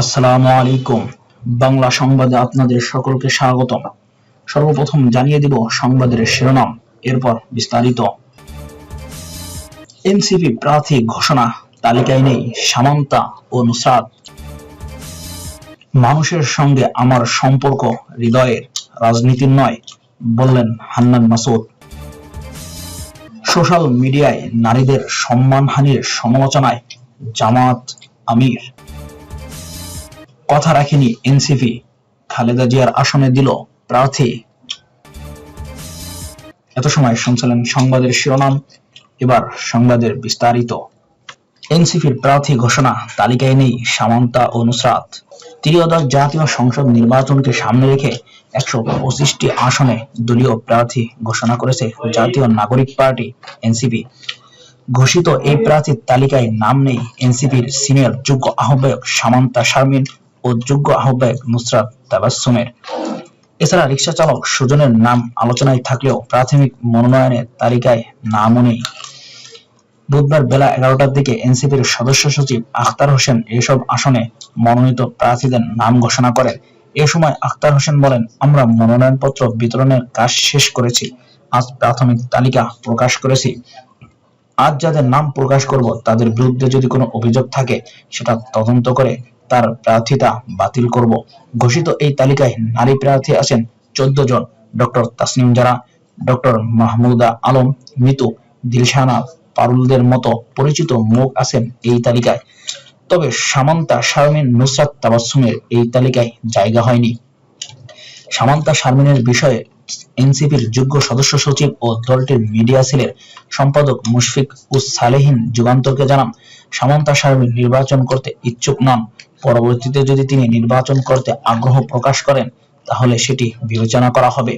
আসসালামু আলাইকুম। বাংলা সংবাদে আপনাদের সকলকে স্বাগতম। সর্বপ্রথম জানিয়ে দিব সংবাদের শিরোনাম, এরপর বিস্তারিত। এনসিপি প্রার্থী ঘোষণা, তালিকায় নেই সামান্তা ও নুসরাত। মানুষের সঙ্গে আমার সম্পর্ক হৃদয়ের রাজনীতির নয়, বললেন হান্নান মাসুদ। সোশ্যাল মিডিয়ায় নারীদের সম্মানহানির সমালোচনায় জামাত আমির। কথা রাখেনি এনসিপি। খালেদা জিয়ার আসনে দিল প্রার্থী। এত সময় শুনছিলেন সংবাদের শিরোনাম, এবার সংবাদের বিস্তারিত। এনসিপির প্রার্থী ঘোষণা, তালিকায় নেই সামান্তা ও নুসরাত। ত্রিয়দশ জাতীয় সংসদ নির্বাচনকে সামনে রেখে একশো পঁচিশটি আসনে দলীয় প্রার্থী ঘোষণা করেছে জাতীয় নাগরিক পার্টি, এনসিপি। ঘোষিত এই প্রার্থীর তালিকায় নাম নেই এনসিপির সিনিয়র যোগ্য আহ্বায়ক সামান্তা শারমিন ও যোগ্য আহ্বায়ক নুসরাত তাবাসসুমের। এছাড়া রিকশা চালক সুজনের নাম আলোচনায় থাকলেও প্রাথমিক মনোনয়নের তালিকায় নামও নেই। বুধবার বেলা এগারোটার দিকে এনসিপির সদস্য সচিব আখতার হোসেন এসব আসনে মনোনীত প্রার্থীদের নাম ঘোষণা করেন। এ সময় আখতার হোসেন বলেন, আমরা মনোনয়নপত্র বিতরণের কাজ শেষ করেছি। আজ প্রাথমিক তালিকা প্রকাশ করেছি। আজ যাদের নাম প্রকাশ করব, তাদের বিরুদ্ধে যদি কোনো অভিযোগ থাকে, সেটা তদন্ত করে তার প্রার্থিতা বাতিল করব। ঘোষিত এই তালিকায় নারী প্রার্থী আছেন চোদ্দ জন। ডক্টর তাসনিম জারা, ডক্টর মাহমুদা আলম, মিতু দিলশানা পারুলদের মতো পরিচিত মুখ আছেন এই তালিকায়। তবে সামান্তা শারমিন নুসরাত তাবাসসুমের এই তালিকায় জায়গা হয়নি। সামান্তা শারমিনের বিষয়ে এনসিপির যোগ্য সদস্য সচিব ও দলটির মিডিয়া সেলের সম্পাদক মুশফিক উস সালেহিন যুগান্তরকে জানান, সামান্তা শারমিন নির্বাচন করতে ইচ্ছুক নন। পরবর্তীতে যদি তিনি নির্বাচন করতে আগ্রহ প্রকাশ করেন, তাহলে সেটি বিবেচনা করা হবে।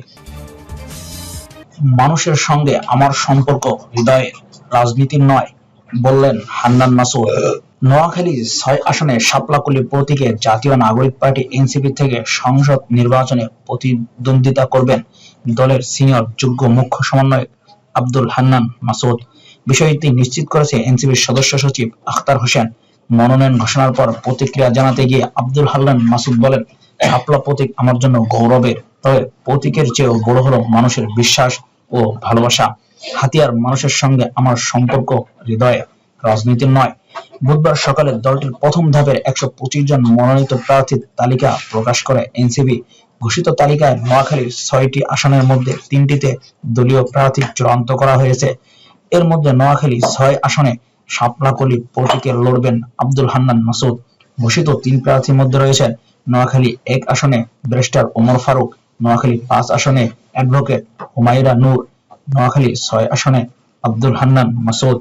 মানুষের সঙ্গে আমার সম্পর্ক হৃদয়ের রাজনীতির নয়, বললেন হান্নান মাসুদ নোয়াখালী ছয় আসনে শাপলাকুলি প্রতীকে জাতীয় নাগরিক পার্টি এনসিপি থেকে সংসদ নির্বাচনে প্রতিদ্বন্দ্বিতা করবেন দলের সিনিয়র যোগ্য মুখ্য সমন্বয়ক আব্দুল হান্নান মাসুদ বিষয়টি নিশ্চিত করেছে এনসিপির সদস্য সচিব আখতার হোসেন। মনোনয়ন ঘোষণার পর প্রতিক্রিয়া জানাতে গিয়ে আব্দুল হান্নান মাসুদ বলেন, শাপলা প্রতীক আমার জন্য গৌরবের, তবে প্রতীকের চেয়েও বড় হলো মানুষের বিশ্বাস ও ভালোবাসা। হাতিয়ার মানুষের সঙ্গে আমার সম্পর্ক হৃদয়ে, রাজনীতির নয়। বুধবার সকালে দলটির প্রথম ধাপের একশো পঁচিশ জন মনোনীত প্রার্থীর তালিকা প্রকাশ করে এনসিপি। ঘোষিত তালিকায় নোয়াখালীর ছয়টি আসনের মধ্যে তিনটিতে দলীয় প্রার্থী চূড়ান্ত করা হয়েছে। এর মধ্যে নোয়াখালী ছয় আসনে শাপলাকলি প্রতীকে লড়বেন আব্দুল হান্নান মাসুদ ঘোষিত তিন প্রার্থীর মধ্যে রয়েছেন নোয়াখালী এক আসনে ব্যারিস্টার ওমর ফারুক, নোয়াখালী পাঁচ আসনে অ্যাডভোকেট হুমায়রা নূর, নোয়াখালী ছয় আসনে আব্দুল হান্নান মাসুদ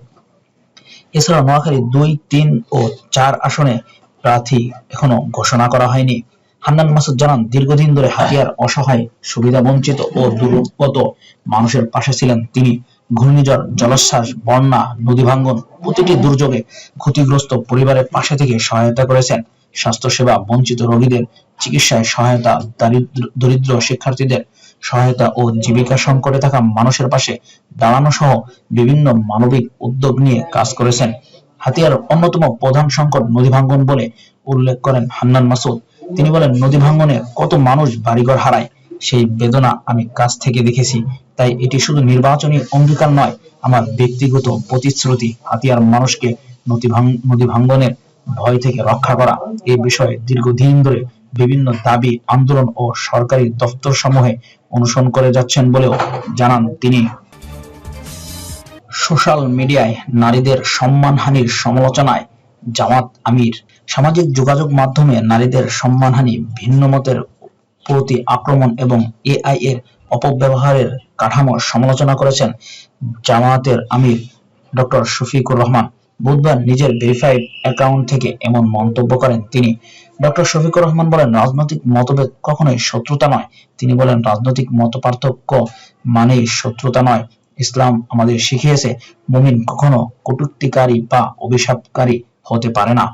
এছাড়া নোয়াখালী দুই, তিন ও চার আসনে প্রার্থী এখনও ঘোষণা করা হয়নি। হান্নান মাসুদ জানান, দীর্ঘদিন ধরে হাতিয়ার, অসহায় সুবিধা বঞ্চিত ও দুর্গত মানুষের পাশে ছিলেন তিনি। ঘূর্ণিঝড়, জলোচ্ছ্বাস, বন্যা, নদী ভাঙ্গন প্রতিটি দুর্যোগে ক্ষতিগ্রস্ত পরিবারের পাশে থেকে সহায়তা করেছেন স্বাস্থ্যসেবা বঞ্চিত রোগীদের চিকিৎসায় সহায়তা, দারিদ্র, দরিদ্র শিক্ষার্থীদের সহায়তা ও জীবিকা সংকটে থাকা মানুষের পাশে দাঁড়ানো সহ বিভিন্ন মানবিক উদ্যোগ নিয়ে কাজ করেছেন। হাতিয়ার অন্যতম প্রধান সংকট নদী ভাঙ্গন বলে উল্লেখ করেন হান্নান মাসুদ। তিনি বলেন, নদী ভাঙ্গনে কত মানুষ বাড়িঘর হারায় সেই বেদনা আমি কাছ থেকে দেখেছি। তাই এটি শুধু নির্বাচনী অঙ্গীকার নয়, আমার ব্যক্তিগত প্রতিশ্রুতি হাতিয়ার মানুষকে নদী ভাঙ্গনের ভয় থেকে রক্ষা করা। এই বিষয়ে দীর্ঘদিন ধরে বিভিন্ন দাবি, আন্দোলন ও সরকারি দপ্তর সমূহে অনুসরণ করে যাচ্ছেন বলেও জানান তিনি। সোশ্যাল মিডিয়ায় নারীদের সম্মানহানির সমালোচনায় জামাত আমির। সামাজিক যোগাযোগ মাধ্যমে নারীদের সম্মানহানি ভিন্ন মতের প্রতি আক্রমণ এবং এআই এর অপব্যবহারের কাঠামো সমালোচনা করেছেন জামায়াতের আমির ডক্টর শফিকুর রহমান। বুধবার নিজের ভেরিফাইড অ্যাকাউন্ট থেকে এমন মন্তব্য করেন তিনি। ডক্টর শফিকুর রহমান বলেন, রাজনৈতিক মতভেদ কখনোই শত্রুতা নয়। তিনি বলেন, রাজনৈতিক মতপার্থক্য মানেই শত্রুতা নয়। ইসলাম আমাদের শিখিয়েছে, মুমিন কখনো কটূক্তিকারী বা অভিশাপকারী হতে পারে না।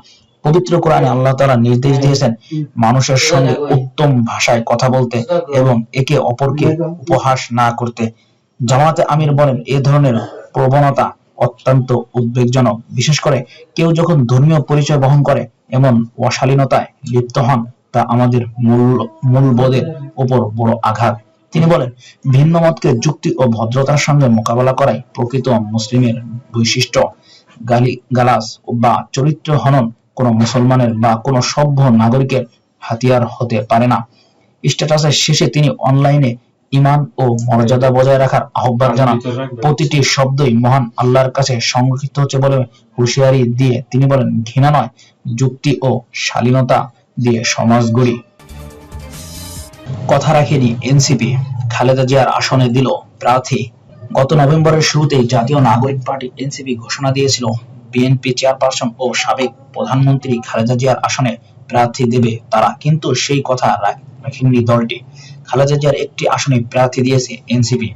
পবিত্র কোরআনে আল্লাহ তাআলা নির্দেশ দিয়েছেন মানুষের সঙ্গে উত্তম ভাষায় কথা বলতে এবং একে অপরকে উপহাস না করতে। জামাতে আমির বলেন এ ধরনের প্রবণতা অত্যন্ত উদ্বেগজনক। বিশেষ করে কেউ যখন ধর্মীয় পরিচয় বহন করে এমন অশালীনতায় লিপ্ত হন তা আমাদের মূল মূলবোধের উপর বড় আঘাত। তিনি বলেন ভিন্ন মতকে যুক্তি ও ভদ্রতার সঙ্গে মোকাবেলা করাই প্রকৃত মুসলিমের বৈশিষ্ট্য। গালি গালাস বা চরিত্র হনন কোনো মুসলমানের বা কোনো সভ্য নাগরিকের হাতিয়ার হতে পারে না। স্ট্যাটাসের শেষে তিনি অনলাইনে ইমান ও মর্যাদা বজায় রাখার আহ্বান জানান। প্রতিটি শব্দই মহান আল্লাহর কাছে সংরক্ষিত হচ্ছে বলে হুঁশিয়ারি দিয়ে তিনি বলেন ঘৃণা নয় যুক্তি ও শালীনতা দিয়ে সমাজ গড়ি কথা রাখেনি এনসিপি। খালেদা জিয়ার আসনে দিল প্রার্থী। গত নভেম্বরের শুরুতেই জাতীয় নাগরিক পার্টি এনসিপি ঘোষণা দিয়েছিল। বিএনপি চেয়ারপারসন ও সাবেক প্রধানমন্ত্রী খালেদা জিয়ার আসনে প্রার্থী দেবে তারা, কিন্তু সেই কথা রাখেননি দলটি। খালেদা জিয়ার একটি আসনে প্রার্থী দিয়েছে এনসিপি।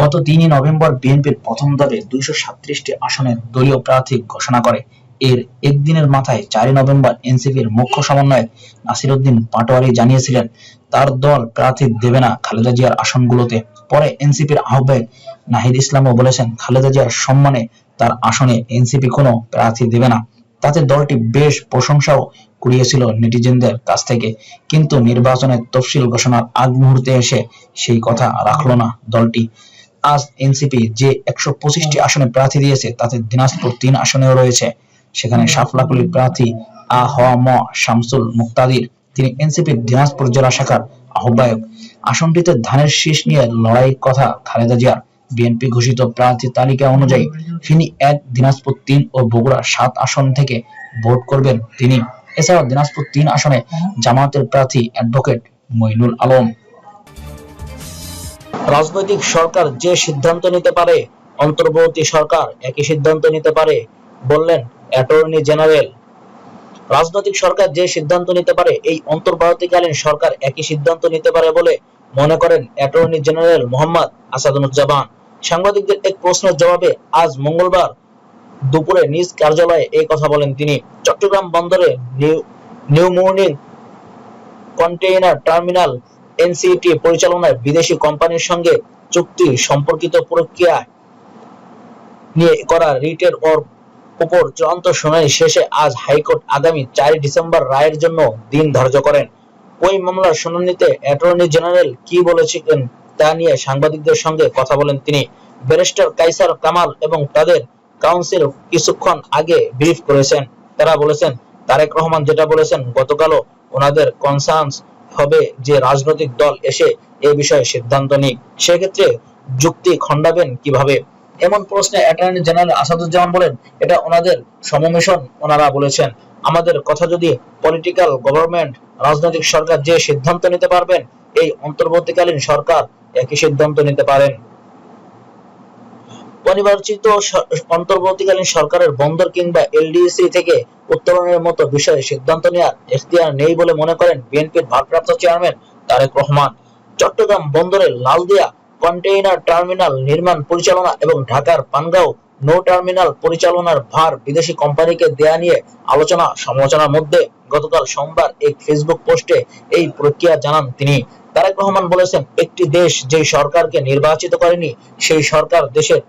গত তিনই নভেম্বর বিএনপির প্রথম দলে দুইশো সাতত্রিশটি আসনের দলীয় প্রার্থী ঘোষণা করে। এর একদিনের মাথায় চারই নভেম্বর এনসিপির মুখ্য সমন্বয়ক নাসিরউদ্দিন পাটোয়ারি জানিয়েছিলেন, তার দল প্রার্থী দেবে না খালেদা জিয়ার আসনগুলোতে। পরে এনসিপির আহ্বায়ক নাহিদ ইসলামও বলেছেন, খালেদা জিয়ার সম্মানে তার আসনে এনসিপি কোনো প্রার্থী দেবে না। তাতে দলটি বেশ প্রশংসাও কুড়িয়েছিল নেটিজেনদের কাছ থেকে। কিন্তু নির্বাচনের তফসিল ঘোষণার আগ মুহূর্তে এসে সেই কথা রাখল না দলটি। আজ এনসিপি যে একশো পঁচিশটি আসনে প্রার্থী দিয়েছে, তাতে দিনাজপুর তিন আসনেও রয়েছে। সেখানে সাফলাকুলির প্রার্থী আ হ ম শামসুল মুক্তাদির, তিনি এনসিপির দিনাজপুর জেলা শাখার আহ্বায়ক। আসনটিতে ধানের শীষ নিয়ে লড়াইয়ের কথা খালেদা জিয়ার বিএনপি ঘোষিত প্রার্থী তালিকা অনুযায়ী ফিনি এক দিনাজপুর তিন ও বগুড়া সাত আসন থেকে ভোট করবেন তিনি। এছাড়াও দিনাজপুর তিন আসনে জামায়াতের প্রার্থী অ্যাডভোকেট মইনুল আলম। রাজনৈতিক সরকার যে সিদ্ধান্ত নিতে পারে, অন্তর্বর্তী সরকার একই সিদ্ধান্ত নিতে পারে, বললেন অ্যাটর্নি জেনারেল। রাজনৈতিক সরকার যে সিদ্ধান্ত নিতে পারে, এই অন্তর্বর্তীকালীন সরকার একই সিদ্ধান্ত নিতে পারে বলে মনে করেন অ্যাটর্নি জেনারেল মোহাম্মদ আসাদুজ্জামান। সাংবাদিকদের এক প্রশ্নের জবাবে আজ মঙ্গলবার দুপুরে নিজ কার্যালয়ে এই কথা বলেন তিনি। চট্টগ্রাম বন্দরে new mooring container terminal NCT পরিচালনায় বিদেশি কোম্পানির সঙ্গে চুক্তি সম্পর্কিত প্রক্রিয়া নিয়ে করা রিটের ওর উপর চূড়ান্ত শুনানি শেষে আজ হাইকোর্ট আগামী চারই ডিসেম্বর রায়ের জন্য দিন ধার্য করেন। ওই মামলার শুনানিতে অ্যাটর্নি জেনারেল কি বলেছিলেন তা নিয়ে সাংবাদিকদের সঙ্গে কথা বলেন তিনি। ব্যারিস্টার কাইসার কামাল এবং তাদের কাউন্সিল কিছুক্ষণ আগে ব্রিফ করেছেন। তারা বলেছেন, তারেক রহমান যেটা বলেছেন, গতকালও ওনাদের কনসার্নস হবে যে রাজনৈতিক দল এসে এ বিষয়ে সিদ্ধান্ত নিক। সেক্ষেত্রে যুক্তি খণ্ডাবেন কীভাবে? এমন প্রশ্নে অ্যাটর্নি জেনারেল আসাদুজ্জামান বলেন, এটা ওনাদের সমমিশন ওনারা বলেছেন। আমাদের কথা যদি পলিটিক্যাল গভর্নমেন্ট, রাজনৈতিক সরকার যে সিদ্ধান্ত নিতে পারবেন, এই অন্তর্বর্তীকালীন সরকার একই সিদ্ধান্ত নিতে পারেন। অনির্বাচিত অন্তর্বর্তীকালীন সরকারের বন্দর কিংবা এলডিসি থেকে উত্তোলনের মতো বিষয়ে সিদ্ধান্ত নেওয়ার এখতিয়ার নেই বলে মনে করেন বিএনপির ভারপ্রাপ্ত চেয়ারম্যান তারেক রহমান। চট্টগ্রাম বন্দরের লালদিয়া কন্টেইনার টার্মিনাল নির্মাণ পরিচালনা এবং ঢাকার পানগাঁও নৌ টার্মিনাল পরিচালনার ভার বিদেশি কোম্পানিকে দেয়া নিয়ে আলোচনা সমালোচনার মধ্যে গতকাল সোমবার এক ফেসবুক পোস্টে এই প্রক্রিয়া জানান তিনি। তারেক রহমান বলেছেন একটি দেশ যে সরকারকে নির্বাচিত করেনি সেই সরকার দেশের